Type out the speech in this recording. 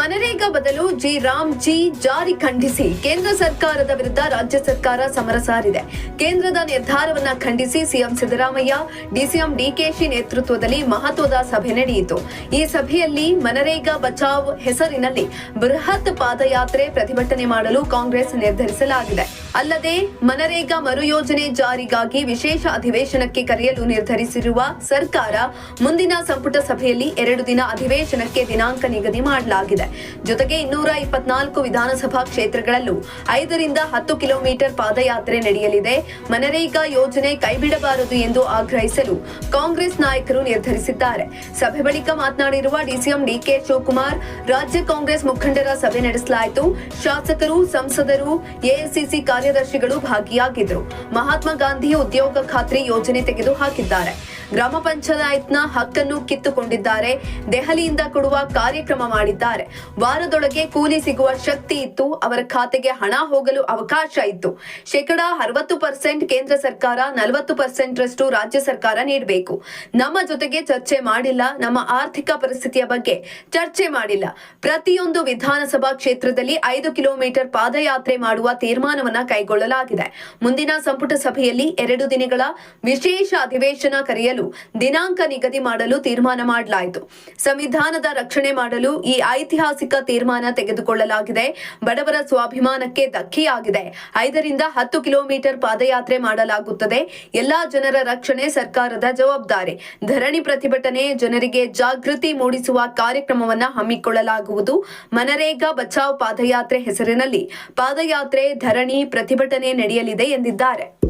ಮನರೇಗಾ ಬದಲು G Ram, G ಜಾರಿ ಖಂಡಿಸಿ. ಕೇಂದ್ರ ಸರ್ಕಾರದ ವಿರುದ್ಧ ರಾಜ್ಯ ಸರ್ಕಾರ ಸಮರ ಸಾರಿದೆ. ಕೇಂದ್ರದ ನಿರ್ಧಾರವನ್ನ ಖಂಡಿಸಿ ಸಿಎಂ ಸಿದ್ದರಾಮಯ್ಯ, ಡಿಸಿಎಂ ಡಿಕೆಶಿ ನೇತೃತ್ವದಲ್ಲಿ ಮಹತ್ವದ ಸಭೆ ನಡೆಯಿತು. ಈ ಸಭೆಯಲ್ಲಿ ಮನರೇಗಾ ಬಚಾವ್ ಹೆಸರಿನಲ್ಲಿ ಬೃಹತ್ ಪಾದಯಾತ್ರೆ ಪ್ರತಿಭಟನೆ ಮಾಡಲು ಕಾಂಗ್ರೆಸ್ ನಿರ್ಧರಿಸಲಾಗಿದೆ. ಅಲ್ಲದೆ ಮನರೇಗಾ ಮರು ಯೋಜನೆ ಜಾರಿಗಾಗಿ ವಿಶೇಷ ಅಧಿವೇಶನಕ್ಕೆ ಕರೆಯಲು ನಿರ್ಧರಿಸಿರುವ ಸರ್ಕಾರ ಮುಂದಿನ ಸಂಪುಟ ಸಭೆಯಲ್ಲಿ ಎರಡು ದಿನ ಅಧಿವೇಶನಕ್ಕೆ ದಿನಾಂಕ ನಿಗದಿ ಮಾಡಲಾಗಿದೆ. ಜೊತೆಗೆ ಇನ್ನೂರ ಇಪ್ಪತ್ನಾಲ್ಕು ವಿಧಾನಸಭಾ ಕ್ಷೇತ್ರಗಳಲ್ಲೂ ಐದರಿಂದ ಹತ್ತು ಕಿಲೋಮೀಟರ್ ಪಾದಯಾತ್ರೆ ನಡೆಯಲಿದೆ. ಮನರೇಗಾ ಯೋಜನೆ ಕೈಬಿಡಬಾರದು ಎಂದು ಆಗ್ರಹಿಸಲು ಕಾಂಗ್ರೆಸ್ ನಾಯಕರು ನಿರ್ಧರಿಸಿದ್ದಾರೆ. ಸಭೆ ಬಳಿಕ ಮಾತನಾಡಿರುವ ಡಿಸಿಎಂ ಡಿಕೆ ಶಿವಕುಮಾರ್, ರಾಜ್ಯ ಕಾಂಗ್ರೆಸ್ ಮುಖಂಡರ ಸಭೆ ನಡೆಸಲಾಯಿತು. ಶಾಸಕರು, ಸಂಸದರು ಎಐಸಿಸಿ ಕಾರ್ಯದರ್ಶಿಗಳು ಭಾಗಿಯಾಗಿದ್ದರು. ಮಹಾತ್ಮ ಗಾಂಧಿ ಉದ್ಯೋಗ ಖಾತ್ರಿ ಯೋಜನೆ ತೆಗೆದು ಹಾಕಿದ್ದಾರೆ ಗ್ರಾಮ ಪಂಚಾಯತ್ನ ಹಕ್ಕನ್ನು ಕಿತ್ತುಕೊಂಡಿದ್ದಾರೆ. ದೆಹಲಿಯಿಂದ ಕೊಡುವ ಕಾರ್ಯಕ್ರಮ ಮಾಡಿದ್ದಾರೆ. ವಾರದೊಳಗೆ ಕೂಲಿ ಸಿಗುವ ಶಕ್ತಿ ಇತ್ತು. ಅವರ ಖಾತೆಗೆ ಹಣ ಹೋಗಲು ಅವಕಾಶ ಇತ್ತು. ಶೇಕಡಾ ಅರವತ್ತು ಪರ್ಸೆಂಟ್ ಕೇಂದ್ರ ಸರ್ಕಾರ, ನಲವತ್ತು ಪರ್ಸೆಂಟ್ ರಷ್ಟು ರಾಜ್ಯ ಸರ್ಕಾರ ನೀಡಬೇಕು. ನಮ್ಮ ಜೊತೆಗೆ ಚರ್ಚೆ ಮಾಡಿಲ್ಲ. ನಮ್ಮ ಆರ್ಥಿಕ ಪರಿಸ್ಥಿತಿಯ ಬಗ್ಗೆ ಚರ್ಚೆ ಮಾಡಿಲ್ಲ. ಪ್ರತಿಯೊಂದು ವಿಧಾನಸಭಾ ಕ್ಷೇತ್ರದಲ್ಲಿ ಐದು ಕಿಲೋಮೀಟರ್ ಪಾದಯಾತ್ರೆ ಮಾಡುವ ತೀರ್ಮಾನವನ್ನ ಕೈಗೊಳ್ಳಲಾಗಿದೆ. ಮುಂದಿನ ಸಂಪುಟ ಸಭೆಯಲ್ಲಿ ಎರಡು ದಿನಗಳ ವಿಶೇಷ ಅಧಿವೇಶನ ಕರೆಯಲು ದಿನಾಂಕ ನಿಗದಿ ಮಾಡಲು ತೀರ್ಮಾನ ಮಾಡಲಾಯಿತು. ಸಂವಿಧಾನದ ರಕ್ಷಣೆ ಮಾಡಲು ಈ ಐತಿಹಾಸಿಕ ತೀರ್ಮಾನ ತೆಗೆದುಕೊಳ್ಳಲಾಗಿದೆ. ಬಡವರ ಸ್ವಾಭಿಮಾನಕ್ಕೆ ಧಕ್ಕೆಯಾಗಿದೆ. ಐದರಿಂದ ಹತ್ತು ಕಿಲೋಮೀಟರ್ ಪಾದಯಾತ್ರೆ ಮಾಡಲಾಗುತ್ತದೆ. ಎಲ್ಲಾ ಜನರ ರಕ್ಷಣೆ ಸರ್ಕಾರದ ಜವಾಬ್ದಾರಿ. ಧರಣಿ ಪ್ರತಿಭಟನೆ ಜನರಿಗೆ ಜಾಗೃತಿ ಮೂಡಿಸುವ ಕಾರ್ಯಕ್ರಮವನ್ನು ಹಮ್ಮಿಕೊಳ್ಳಲಾಗುವುದು. ಮನರೇಗಾ ಬಚಾವ್ ಪಾದಯಾತ್ರೆ ಹೆಸರಿನಲ್ಲಿ ಪಾದಯಾತ್ರೆ, ಧರಣಿ, ಪ್ರತಿಭಟನೆ ನಡೆಯಲಿದೆ ಎಂದಿದ್ದಾರೆ.